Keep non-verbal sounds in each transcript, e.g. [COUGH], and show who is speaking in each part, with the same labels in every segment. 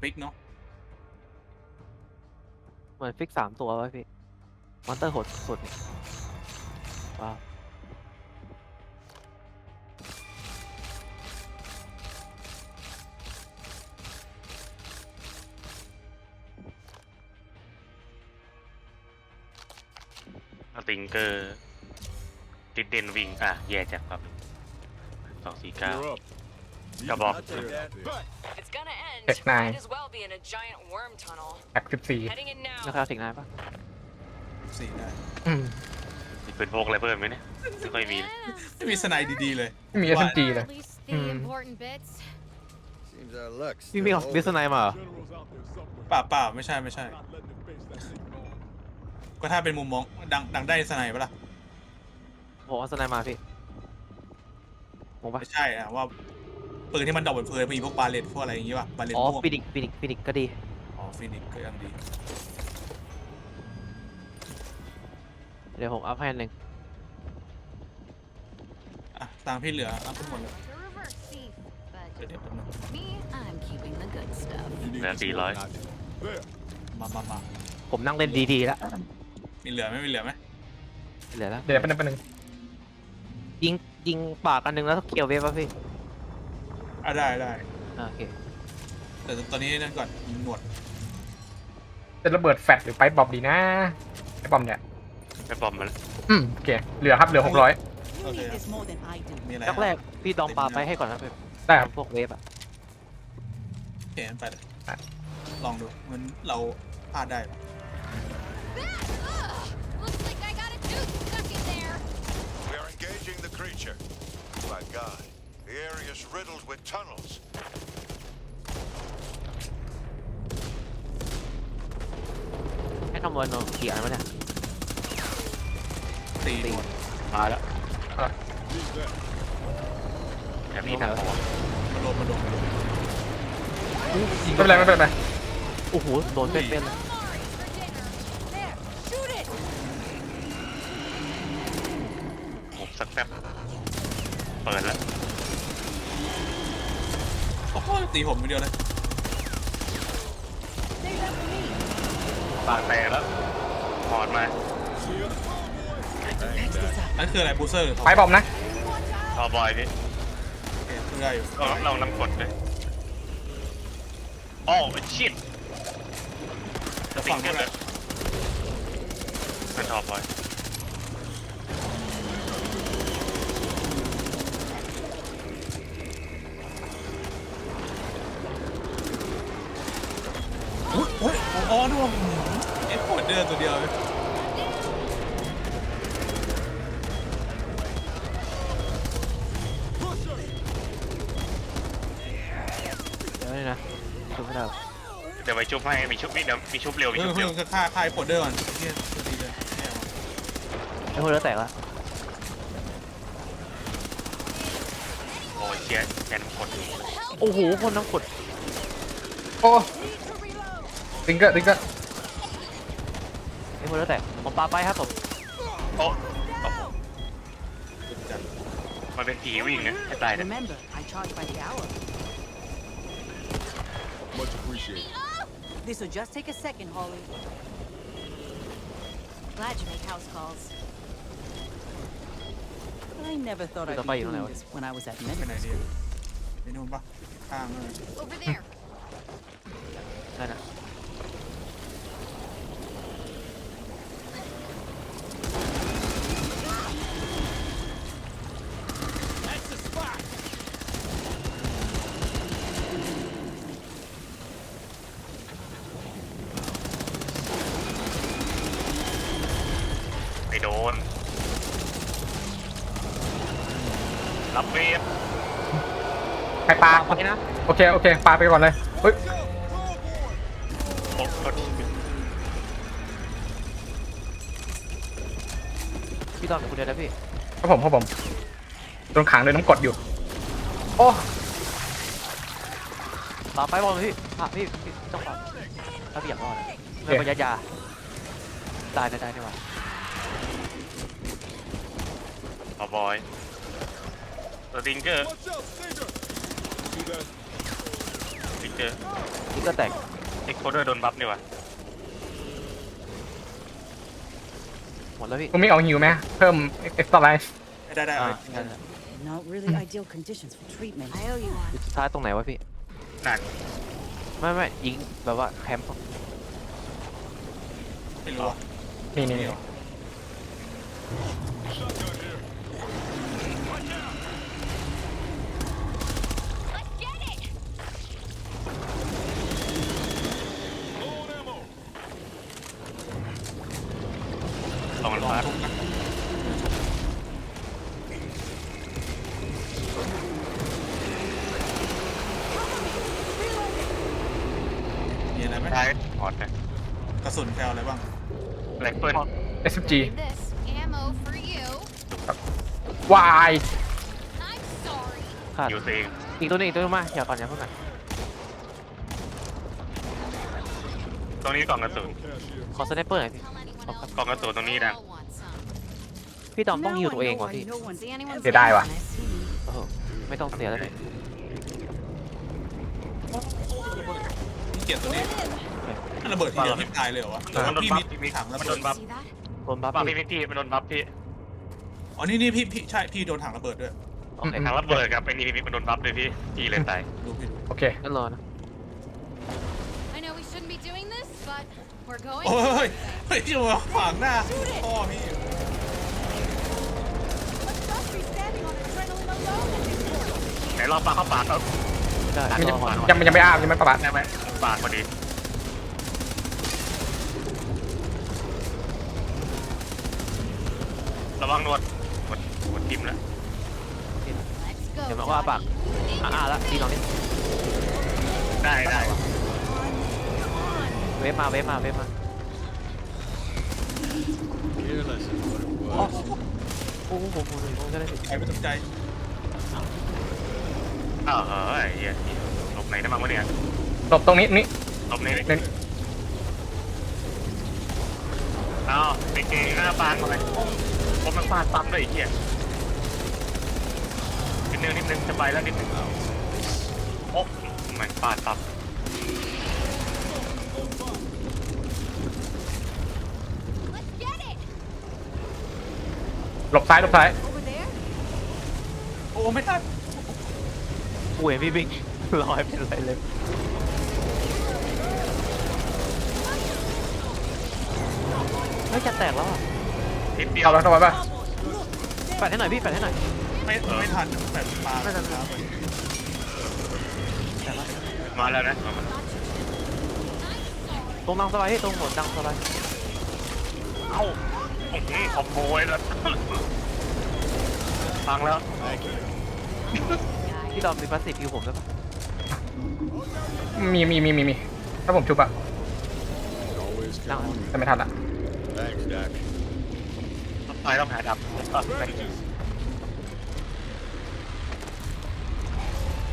Speaker 1: ฟิกเนาะ
Speaker 2: เหมือนฟิกสามตัวไว้พี่มอนเตอร์โหดสุดว้าว
Speaker 3: สติงเกอร์ติดเด่นวิ่ง อะ แย่จากครับสองสี่เก้า
Speaker 4: You're up.
Speaker 3: Come on.
Speaker 4: I'll take that.
Speaker 5: It's gonna end.
Speaker 6: Tech nine.
Speaker 5: Might as well be in a giant worm tunnel.
Speaker 6: แอคสิบสี่
Speaker 5: Heading in
Speaker 2: แล้ว
Speaker 5: now.
Speaker 2: คราวถึงนายปะ
Speaker 1: สี่ได้
Speaker 6: อืม
Speaker 3: มีปืนพกอะไรเพิ่มไหมเนี่ยไม่ค่อยมี
Speaker 1: ไม่มีสไนด์ดีๆเลย
Speaker 6: ไม่มี SMG เลย
Speaker 7: At least the
Speaker 6: Hmm.
Speaker 7: important bits.
Speaker 4: Seems our luck's
Speaker 2: พี่มี
Speaker 4: still
Speaker 2: มีส
Speaker 4: holding.
Speaker 2: ไนมาเหรอ
Speaker 4: General's out there somewhere.
Speaker 1: เปล่าเปล่าไม่ใช่ไม่ใช่
Speaker 4: Not letting them face that thing at all.
Speaker 1: ก็ถ้าเป็นมุมมองดังดังได้สไนด์ปะล่ะ
Speaker 2: ผมเอาสไนมาพี่มองปะ
Speaker 1: ไม่ใช่อะว่า ปืนที่มันดอกบนเพลินมีพวกบาเลตพวกอะไรอย่างงี้ป่ะบาเลต
Speaker 2: อ๋อ
Speaker 1: ม่วง
Speaker 2: ฟินิกฟินิกฟินิกก็ดี
Speaker 1: อ๋อฟินิกก็ยังดี
Speaker 2: เดี๋ยวผมอัพให้อันหนึ่ง
Speaker 1: อะตังค์พี่เหลือเอาทั้งหมดเลย
Speaker 7: To reverse thief,
Speaker 1: เดี๋ยว
Speaker 7: but
Speaker 1: เดี๋ยวแป๊บนึง
Speaker 7: me, I'm keeping the good stuff.
Speaker 4: You need
Speaker 3: That's
Speaker 4: this
Speaker 3: Eli.
Speaker 4: one, not this. There.
Speaker 1: มามามา
Speaker 2: ผมนั่งเล่นดีๆแล้ว
Speaker 1: มีเหลือไหมมีเหลือไหม
Speaker 2: เหลือแล้ว
Speaker 6: เดี๋ยวแป๊บนึงแป๊บนึง
Speaker 2: ยิงยิงปากอันหนึงแล้วเคลียร์เวฟป่ะพี่
Speaker 1: อะได้ได้
Speaker 2: อ่าโอเค
Speaker 1: แต่ตอนนี้นั่นก่อนหนวด
Speaker 6: จะระเบิดแฟลชหรือไปบอมดีนะไปบอมเนี่ย
Speaker 3: ไปบอมมัน
Speaker 6: อืมโอเคเหลือครับเหลือหกร้อย
Speaker 1: โอเคครับ
Speaker 8: more than I do.
Speaker 1: มีอะไร
Speaker 2: แรกแรกพี่ลองปาไปให้ก่อนนะพี่
Speaker 6: ได้ครับ
Speaker 2: พวกเวฟอะ
Speaker 1: โอเคงั้นไปเลย
Speaker 6: อะ
Speaker 1: ลองดูมันเราพลาดได้ปะ
Speaker 7: Ugh, looks like I got a tooth stuck in there.
Speaker 9: We are engaging the creature. My God, the area is riddled with tunnels.
Speaker 2: ให้คำนวณหน่อยกี่อันวะเนี่ย
Speaker 1: ตี
Speaker 2: สี่
Speaker 1: หมด
Speaker 2: มาแล้ว
Speaker 4: Use that.
Speaker 3: แถบนี้ทางของ
Speaker 1: มาลงมาลงมาลง
Speaker 6: ไม่เป็นไรไม่เป็นไร
Speaker 2: โอ้โหโดนเป็นๆเลย
Speaker 7: Calamari for dinner. There, shoot it.
Speaker 3: ผมสักแป๊บ เปิดแล้ว
Speaker 1: โอ้โห ตีผมคนเดียวเลย
Speaker 3: ปากแตกแล้วถอดมา
Speaker 1: นั่นคืออะไรบูเซอร์หรือทอ
Speaker 6: ไปบอมนะ
Speaker 3: ทอบอยพี่
Speaker 1: โอเคซื้อได้อยู่
Speaker 3: เราเราน้ำกดเลยโอ้ชิต
Speaker 1: จะ
Speaker 3: ติ
Speaker 1: ฟั
Speaker 3: ง
Speaker 1: ง
Speaker 3: เกอ
Speaker 1: เท่า
Speaker 3: ร์
Speaker 1: ไห
Speaker 3: เล
Speaker 1: ร่
Speaker 3: ยเป็นทอบอย
Speaker 1: อ้อนว่าเอ็ดโคดเดอร์ตัวเดียวเดี๋
Speaker 2: ยวนี่นะชุบไม่ได้หรอก
Speaker 3: เดี๋ยวไปชุบให้มีชุบมีเดี๋ยวมีชุบเร็วมี
Speaker 1: เพิ่
Speaker 3: ชุบเร็
Speaker 1: เพิ่
Speaker 3: ว
Speaker 1: งฆ่าฆ่าไอ้โคดเดอร์ก่อนเนี่ยตัวดีเลยเนี่ย
Speaker 2: ไอ้พวกเลือดแตกแล้ว
Speaker 3: โอ้ยเชียร์แกนกด
Speaker 2: โอ้โหคนน้ำกด
Speaker 6: โอ้ ติงเกอร์ติงเกอร์
Speaker 2: ไอ้พวกเลือดแตกผมปาไปครับผม
Speaker 3: โอ้โอ้มันเป็นผีวิ่งนะให้ตายนะ
Speaker 8: Remember, I charge by the hour.
Speaker 4: Much appreciated.
Speaker 8: This will just take a second, Holly.
Speaker 7: Glad you make house calls.
Speaker 8: I never thought I'd
Speaker 2: Ito
Speaker 8: be
Speaker 2: pa yun,
Speaker 8: doing
Speaker 2: ano?
Speaker 8: this when I was at
Speaker 1: ไปไหน
Speaker 8: medical
Speaker 1: ดี
Speaker 8: school.
Speaker 1: ไปนู่นปะข้างนั่นน่ะ
Speaker 7: Over there.
Speaker 2: ได้นะ
Speaker 3: ดน รับเวฟ
Speaker 6: ใครปลา
Speaker 2: ไปนะ
Speaker 6: โอเค โอเค ปลาไปก่อนเลยเฮ้ย
Speaker 3: โอ้กด
Speaker 2: พี่ตอนกับคุณเดียวนะพี่
Speaker 6: ครับผมครับผมโดนขังโดยน้ำกรดอยู่ โอ้
Speaker 2: ปาไปบอลเลยพี่ปาพี่พี่ต้องปาถ้าพี่อยากรอดนะไม่ประหยัดยาตายนะได้ดีกว่า
Speaker 3: ทอ บอยสติงเกอร์
Speaker 4: Watch out, Stinger. See that?
Speaker 3: ติงเกอร์
Speaker 2: นี่ก็แตก
Speaker 3: เอ็กโคเดอร์โดนบัฟนี่หว่า
Speaker 2: หมดแล้วพี่
Speaker 6: คุณไม่เอาหิวไหมเพิ่มเอ็กซ์ตร้าไลฟ์
Speaker 1: ได้ได้
Speaker 2: อ่า
Speaker 1: เอา
Speaker 2: ได้
Speaker 8: Not really ideal conditions for treatment.
Speaker 5: I owe you one.
Speaker 2: จุดสุดท้ายตรงไหนวะพี่
Speaker 3: หนัก
Speaker 2: ไม่ไม่ยิงแบบว่าแคมป์
Speaker 1: ไม่รู้อะ
Speaker 6: นี่นี่นี่
Speaker 3: อะ
Speaker 1: ไรไหม
Speaker 3: ได้ถอดนะ
Speaker 1: กระสุนแพลวอะไรบ้าง
Speaker 3: แร็กเปิล
Speaker 6: เอสจี
Speaker 7: This ammo for you.
Speaker 6: วาย
Speaker 7: I'm sorry.
Speaker 2: ขาด
Speaker 3: ยูซี
Speaker 2: อีกตัวหนึงอีกตัวหนึงมาอย่าก่อนอย่าเพิ่งก่อน
Speaker 3: ตรงนี้กล่องกระสุน
Speaker 2: ขอสไนเปอร์หน่อยพี่
Speaker 7: Tell anyone
Speaker 2: Okay.
Speaker 7: else.
Speaker 3: กล่องกระสุนตรงนี้นะ
Speaker 7: I'll want some.
Speaker 2: พี่ตอมต้อง
Speaker 8: Now
Speaker 2: ฮิว
Speaker 8: I
Speaker 2: ตัวเอง
Speaker 8: know
Speaker 2: ว่ะ
Speaker 8: why
Speaker 2: พี่
Speaker 8: no one's
Speaker 5: See anyone?
Speaker 6: เสียดายว่ะ
Speaker 8: I see.
Speaker 2: โอ้โหไม่ต้องเสียแล้วพี่
Speaker 1: พี่เกียรตัวนี้ มันระเบิดทีเดียวที่ตายเลยเหรอวะหรือว่าพี่มีถังระ
Speaker 3: มัน
Speaker 1: เบิ
Speaker 3: โด
Speaker 1: ด
Speaker 3: นบัฟ
Speaker 5: See that?
Speaker 2: โดนบัฟ
Speaker 3: บัฟ
Speaker 2: พี่
Speaker 3: พี่มิกกี้มันโดนบัฟพี่
Speaker 1: อ๋อนี่นี่พี่พี่ใช่พี่โดนถังระเบิดด้วย
Speaker 2: โอเค
Speaker 3: ทางระเบิดกับไอ้นี่พี่มิกมันโดนบัฟเลยพี่พี่เลยตาย
Speaker 1: ดูพี่ดู
Speaker 6: โอเค
Speaker 2: งั้นรอนะ
Speaker 7: I know we shouldn't be doing this, but we're going.
Speaker 1: โอ้ยเฮ้ยจะมาขวางหน้าพ่อพี่
Speaker 3: ไหนรอบปากเข้าปากเอา
Speaker 2: ได้
Speaker 6: มัน
Speaker 2: ร
Speaker 6: ยัง
Speaker 2: อก่อน
Speaker 6: ยังยังไม่อ้าวยังไม่ประบาด
Speaker 3: ได้ไหมปากพอดี ระวังหนวดหนวดหนวดทิ่มแล้ว
Speaker 7: Let's go.
Speaker 2: เดี๋ยวมาว่าปาก
Speaker 7: Johnny.
Speaker 2: อ่าละดีตรงนี้
Speaker 3: ได้ได้
Speaker 2: เวฟมาเวฟมาเวฟมา
Speaker 4: Careless is what it
Speaker 2: โอ้
Speaker 4: was.
Speaker 2: โหโอ้โหโอ้โหโอ้โหจะได้พี่
Speaker 1: ใครไม่สนใจ
Speaker 3: อ้าวเฮ้ยเหี้ยหลบไหนได้บ้างวะเนี่ย
Speaker 6: หลบตรงนี้นี่
Speaker 3: หลบไหน
Speaker 6: นี่
Speaker 3: อ้าวเด็กๆหน้าปางอะไรผ มมันฟาดซ้ำเลยไอ้เหี้ยนิดนึงนิดนึงจะไปแล้วนิดนึงโอ้มันฟาดซ้
Speaker 7: Let's get it.
Speaker 6: หลบซ้ายหลบซ้าย
Speaker 7: Over there.
Speaker 1: โอ้ไม่ทัน
Speaker 2: กูเห็นพี่บิ๊กลอยเป็นไรเลยไม่จะแตกแล้วอะำ
Speaker 3: นิดเดียว
Speaker 6: เข้าแล้วเข้าไปป่ะ
Speaker 2: แปดให้หน่อยพี่แปดให้หน่อย
Speaker 1: ไม่ไม่ทันแบบปลา
Speaker 2: ไม่ทัน
Speaker 1: ครับ
Speaker 2: แตกแล้ว
Speaker 3: มาแล้วนะ
Speaker 2: ตรงดังสบายพี่ตรงหัวดังสบาย
Speaker 3: เอ้าโอ้โหขโมยแล้วฟังแล้ว
Speaker 4: Thank you.
Speaker 2: พี่ดอมมีพลาสติกคิวผมได้ปะ
Speaker 6: มีมีมีมีมีถ้าผมชุบอะ
Speaker 4: Always
Speaker 2: ดัง
Speaker 4: count on me.
Speaker 6: แต่ไม่ทันละ
Speaker 4: Thanks, Doc.
Speaker 3: ไปต้องหาดับ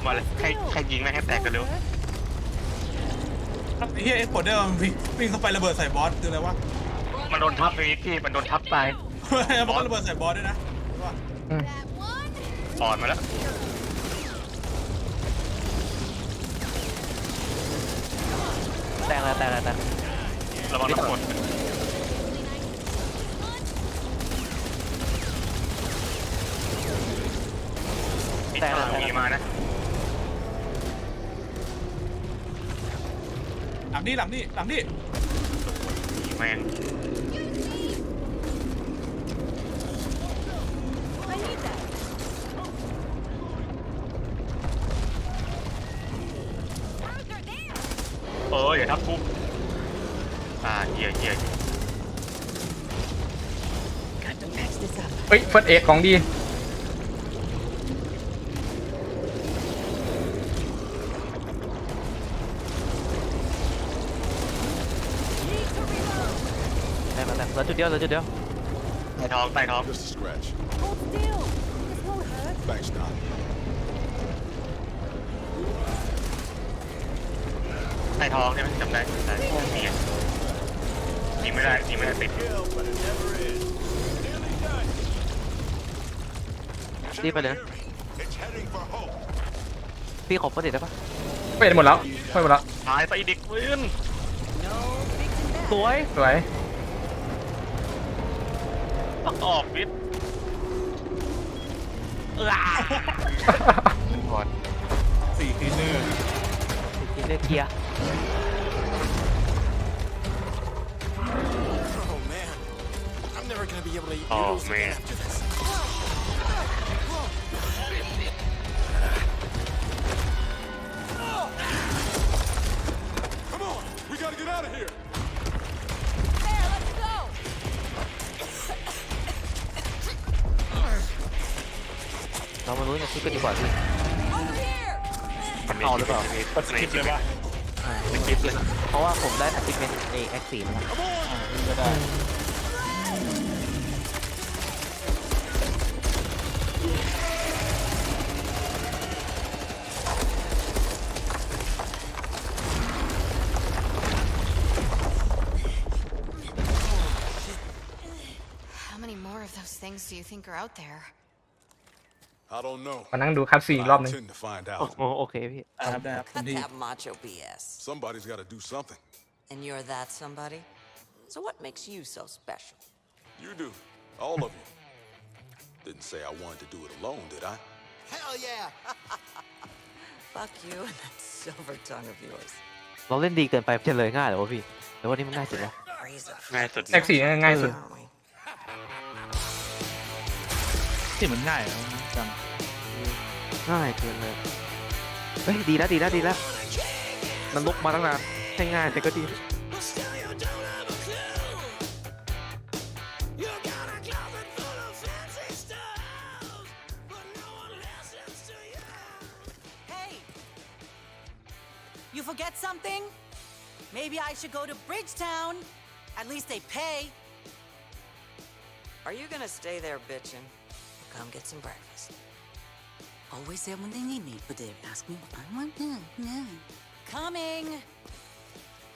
Speaker 3: มาเลยใครใครยิงไม่ให้แตกกันเร็ว
Speaker 1: ไอ้เหี้ยเอ็กโพเดอร์มันวิ่งวิ่งเข้าไประเบิดใส่บอสคืออะไรวะ
Speaker 3: มันโดนทับไปพี่มันโดนทับตาย
Speaker 1: มันก็ระเบิดใส่บอสด้วยนะว่า
Speaker 7: That one.
Speaker 3: ปอดมาแล้ว
Speaker 2: แตกแล้วแตกแล้วแตก
Speaker 3: ระวังน้ำกรด มีทางมีมานะ
Speaker 1: หลังนี่หลังนี่หลังนี่
Speaker 3: แม่ง
Speaker 8: I need that.
Speaker 3: เอออย่าทับกูอ่าเหี้ยเหี้ย
Speaker 8: Got to patch this up.
Speaker 6: เฮ้ยเฟิร์สเอ็ของดี
Speaker 2: แตกแล้วแตกเหลือจุดเดียวเหลือจุดเดียว
Speaker 3: ใต้ท้องใต้ท้อง
Speaker 4: Just a scratch.
Speaker 8: Hold still. This won't hurt.
Speaker 4: Thanks, Doc.
Speaker 3: ใต้ท้องใช่ไหมจำได้ใช่นี่ไงยิงไม่ได้ยิงไม่ได้ติด
Speaker 2: รีบไปเลยนะ
Speaker 9: It's heading for home.
Speaker 2: พี่ขอเปิดเด็ดได้ปะ
Speaker 6: ไปหมดแล้ว
Speaker 4: Easy
Speaker 6: ช่วยไปละ
Speaker 3: ตายไปเด็กปืน
Speaker 8: No fixing that.
Speaker 2: สวย
Speaker 6: สวย
Speaker 3: ออกฟิตเออก่อน
Speaker 1: สี่คลีเนอร์
Speaker 2: กินเลือเกียร์
Speaker 4: Oh man, I'm never gonna be able to eat
Speaker 3: โอ้
Speaker 4: noodles
Speaker 3: แม่
Speaker 2: มาลุ้นกันคิดกันดีกว่าพี่
Speaker 7: Over here.
Speaker 2: เอาหรือเปล่า
Speaker 1: กดสกิปเลยปะ
Speaker 3: สกิปเลย
Speaker 2: เพราะว่าผมได้อัติเมนเอแอคซีมาแล้ว
Speaker 1: อ่าวิ่งก็ได้
Speaker 5: How many more of those things do you think are out there?
Speaker 4: I don't know.
Speaker 6: มานั่งดูคัดซีนอีกรอบ
Speaker 4: I
Speaker 6: นึง
Speaker 4: intend to find
Speaker 2: โอ้
Speaker 4: out. [LAUGHS]
Speaker 2: โหโอเคพี่
Speaker 1: ได้ครับได้ครับคุณ
Speaker 10: Cut
Speaker 1: ที่
Speaker 10: that macho BS.
Speaker 4: Somebody's gotta do something.
Speaker 10: And you're that somebody? So what makes you so special?
Speaker 4: You do. All of you. Didn't say I wanted to do it alone, did I?
Speaker 10: Hell yeah! [LAUGHS] Fuck you and that silver tongue of yours.
Speaker 2: เราเล่นดีเกินไปเฉลยง่ายเหรอวะพี่แต่ว่านี่มันง่ายสุดแล้ว
Speaker 10: Raise a
Speaker 3: ง่ายสุด
Speaker 6: แอคซีง่ายสุด
Speaker 10: aren't we?
Speaker 1: ที่มันง่ายนะจั ง
Speaker 2: ง่ายเกินเลย เฮ้ย ดีแล้วดีแล้วดีแล้วมันลุกมาตั้งนานให้ง่ายแต่ก็ดี
Speaker 8: Hey! You forget something? Maybe I should go to Bridgetown. At least they pay.
Speaker 10: Are you gonna stay there bitching? Or come get some breakfast.
Speaker 8: Always there when they need me, but they ask me what I want. Yeah, yeah. Coming!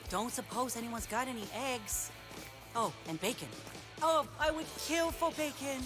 Speaker 8: Don't suppose anyone's got any eggs. Oh, and bacon. Oh, I would kill for bacon.